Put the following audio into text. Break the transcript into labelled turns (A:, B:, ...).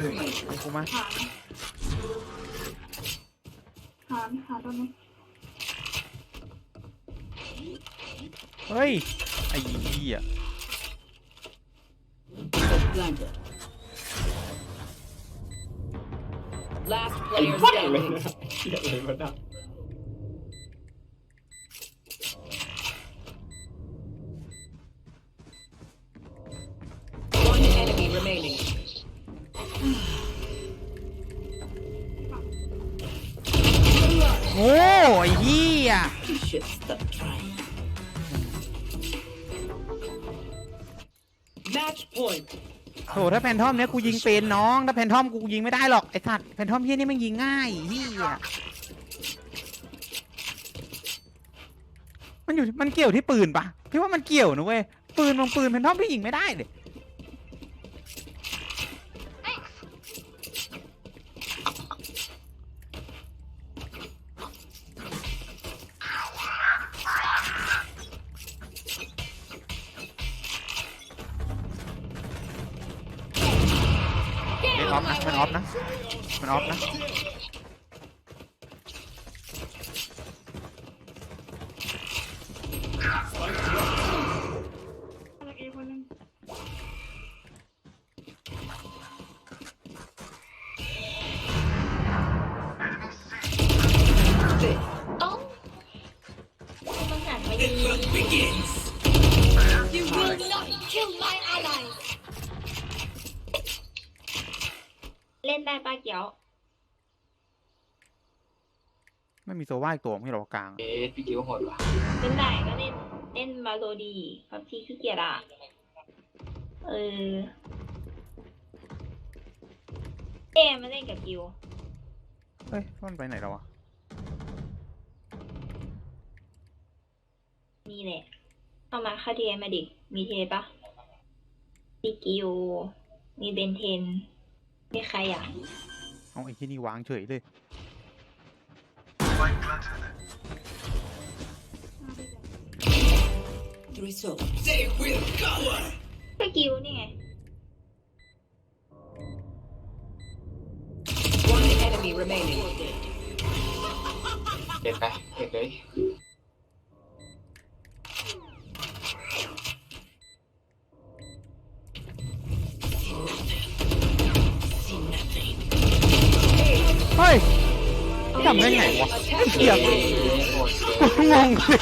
A: ให้กูมา
B: หาหาหาตัวนี้
A: เฮ้ย ไอ้เหี้ย
C: Blinded. Last
D: ไอ้
C: player
D: บ้าเลย
C: standing.
D: นะเหี้ยอะไรวะนะ
C: One enemy remaining.
A: ง่ไอ้เหี้ย
C: You should stop trying. Match point.
A: โถถ้าแพนทอมเนี้ยกูยิงเป็นน้องถ้าแพนทอมกูยิงไม่ได้หรอกไอ้สัตว์แพนทอมเฮี้ยนี่มันยิงง่ายเฮี้ยมันอยู่มันเกี่ยวที่ปืนปะพี่ว่ามันเกี่ยวนะเว้ยปืนบางปืนแพนทอมพี่ยิงไม่ได้เลย ออฟนะมันออฟนะมันออฟนะ
B: อะไรอีกคนนึง
E: เอ้ามันหันมายิง You will not kill my ally ล่นได้ปะเกียว
A: ไม่มีโซว่าอีกตัวไม่หรอกกลาง
D: เอ๊ะพี่กิ้วโหดว่ะ
E: เล่นได้ก็เล่นเล่นมาโลดีพับที่ขี้เกียจอะ เออเอ๊ะมาเล่นกับกิว
A: เฮ้ยมันไปไหนแล้ววะ
E: นี่แหละ เอามาคาเทียมาดิ มีเทปะมีกิว มีเบนเทน มีใครอะ
A: เอาไอ้ที่นี่วางเฉยเลย
C: Three souls.
E: ก็กิวนี่ไง
C: One enemy remaining.
D: เห็นไหมเห็นเลย
A: ยทำได้ไงวะเหี้ย
D: วกิน
A: กูงงเลย